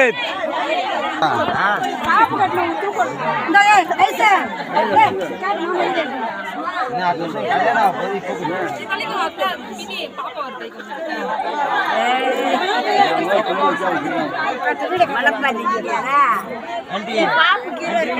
Date மழை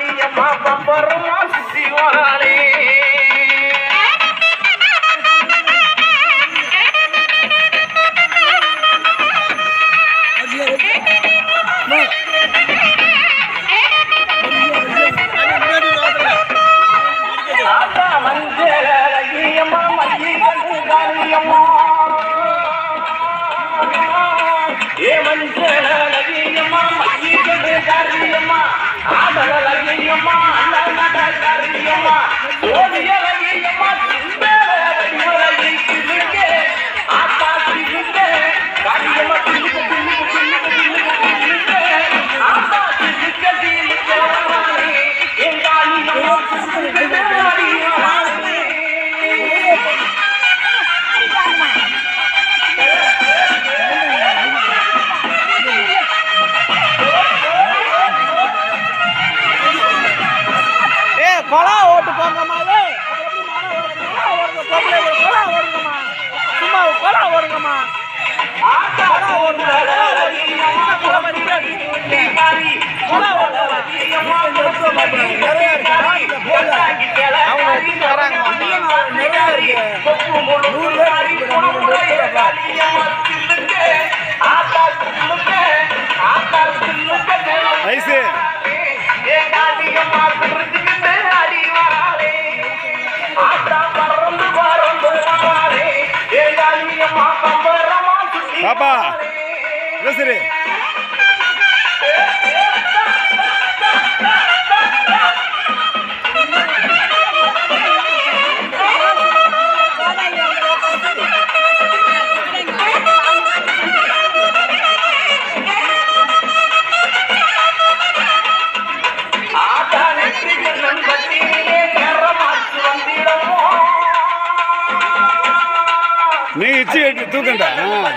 காளியம்மா பம்பரமா சுத்தி பாப்பா பேசுறேன் 都正常啊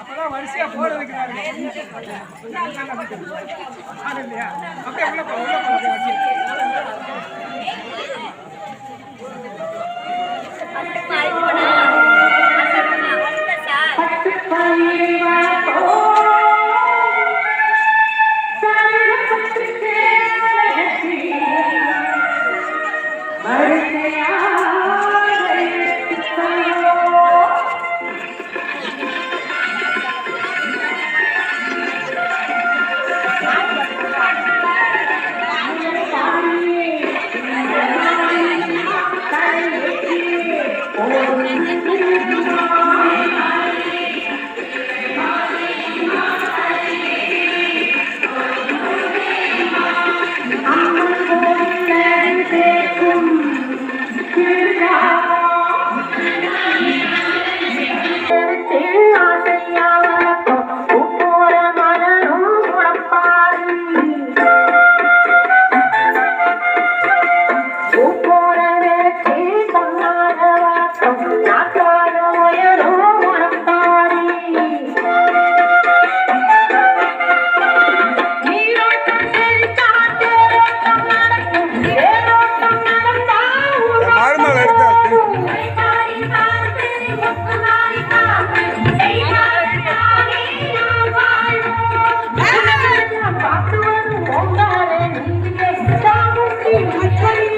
அப்பதான் வரிசையா போட வைக்கிறாங்க இல்லையா அப்ப எவ்வளவு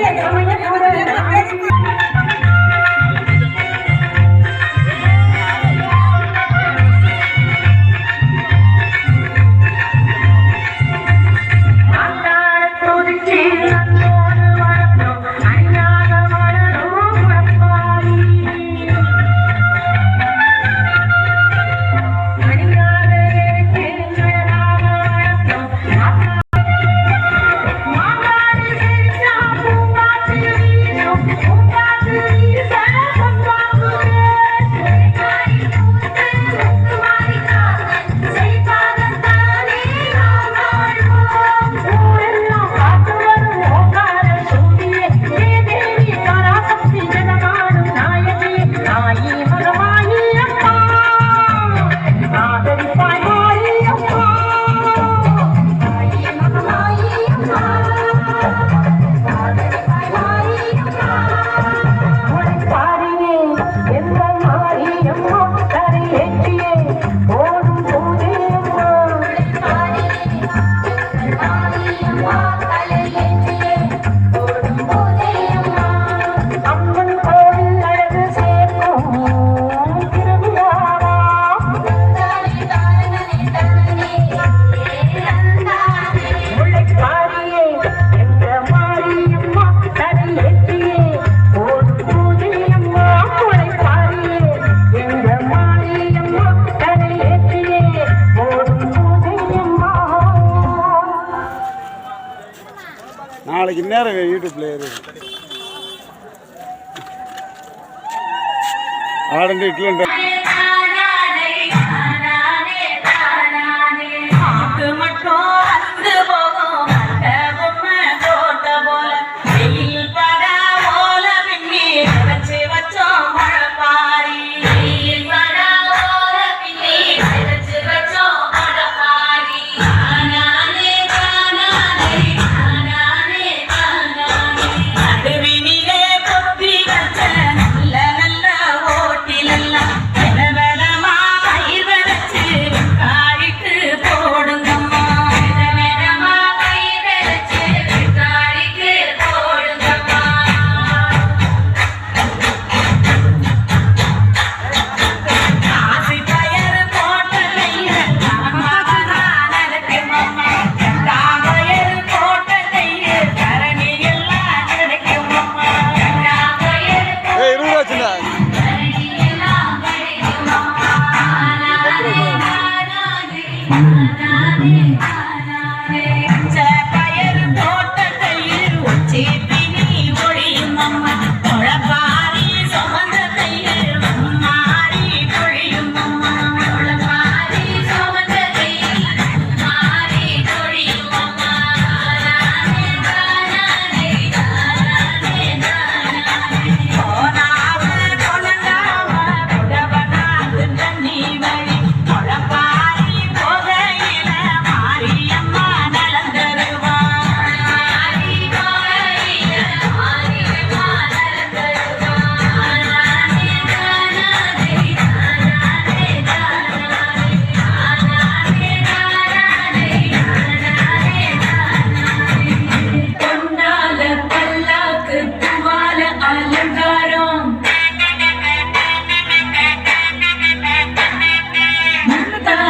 Yeah. நேரம் யூடியூப்ல ஏறு ஆடண்டு இட்லி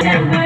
Yeah.